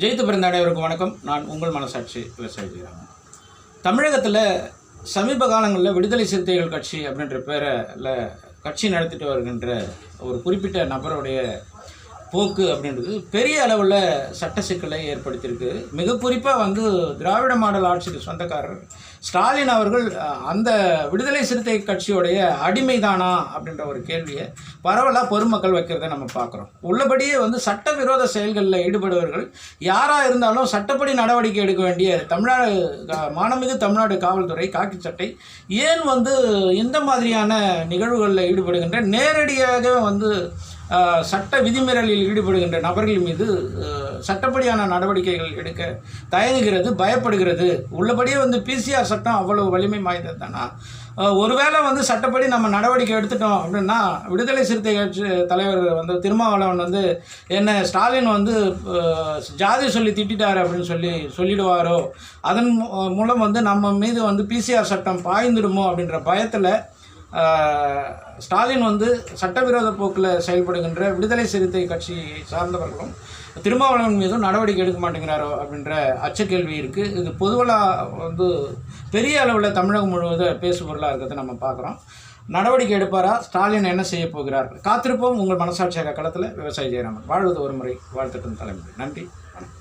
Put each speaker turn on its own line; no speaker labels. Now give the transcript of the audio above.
ஜெயித்து பிறந்த அனைவருக்கும் வணக்கம். நான் உங்கள் மனசாட்சி விவசாயி ஜெயராமன். தமிழகத்தில் சமீப காலங்களில் விடுதலை சிறுத்தைகள் கட்சி அப்படின்ற பேரில் கட்சி நடத்திட்டு வருகின்ற ஒரு குறிப்பிட்ட நபருடைய போக்கு அப்படின்றது பெரிய அளவில் சட்ட சிக்கலை ஏற்படுத்தியிருக்கு. மிக குறிப்பாக வந்து திராவிட மாடல் ஆட்சிக்கு சொந்தக்காரர் ஸ்டாலின் அவர்கள் அந்த விடுதலை சிறுத்தை கட்சியோடைய அடிமைதானா அப்படின்ற ஒரு கேள்வியை பரவலாக பொதுமக்கள் வைக்கிறத நம்ம பார்க்குறோம். உள்ளபடியே வந்து சட்டவிரோத செயல்களில் ஈடுபடுபவர்கள் யாராக இருந்தாலும் சட்டப்படி நடவடிக்கை எடுக்க வேண்டிய தமிழ்நாடு கா- தமிழ்நாடு காவல்துறை காக்கி சட்டை ஏன் வந்து இந்த மாதிரியான நிகழ்வுகளில் ஈடுபடுகின்ற நேரடியாக வந்து சட்ட விதிமீறலில் ஈடுபடுகின்ற நபர்கள் மீது சட்டப்படியான நடவடிக்கைகள் எடுக்க தயங்குகிறது பயப்படுகிறது. உள்ளபடியே வந்து பிசிஆர் சட்டம் அவ்வளவு வலிமை வாய்ந்தது தானா ஒருவேளை வந்து சட்டப்படி நம்ம நடவடிக்கை எடுத்துட்டோம் அப்படின்னா விடுதலை சிறுத்தை கட்சி தலைவர் வந்து திருமாவளவன் வந்து என்ன ஸ்டாலின் வந்து ஜாதி சொல்லி திட்டாரு அப்படின்னு சொல்லி சொல்லிடுவாரோ? அதன் மூ- மூலம் வந்து நம்ம மீது வந்து பிசிஆர் சட்டம் பாய்ந்துடுமோ அப்படின்ற பயத்தில் ஸ்டாலின் வந்து சட்டவிரோத போக்கில் செயல்படுகின்ற விடுதலை சிறுத்தை கட்சி சார்ந்தவர்களும் திருமாவளவன் மீதும் நடவடிக்கை எடுக்க மாட்டேங்கிறாரோ அப்படின்ற அச்சக்கேள்வி இருக்குது இது பொதுவலாக வந்து பெரிய அளவில் தமிழகம் முழுவதும் பேசுபொருளாக இருக்கிறத நம்ம பார்க்குறோம். நடவடிக்கை எடுப்பாரா? ஸ்டாலின் என்ன செய்ய போகிறார்? காத்திருப்போம். உங்கள் மனசாட்சியாக களத்தில் விவசாயி ஜெயராமன். வாழ்வது ஒரு முறை வாழ்த்துக்கள் தலைமுறை. நன்றி. வணக்கம்.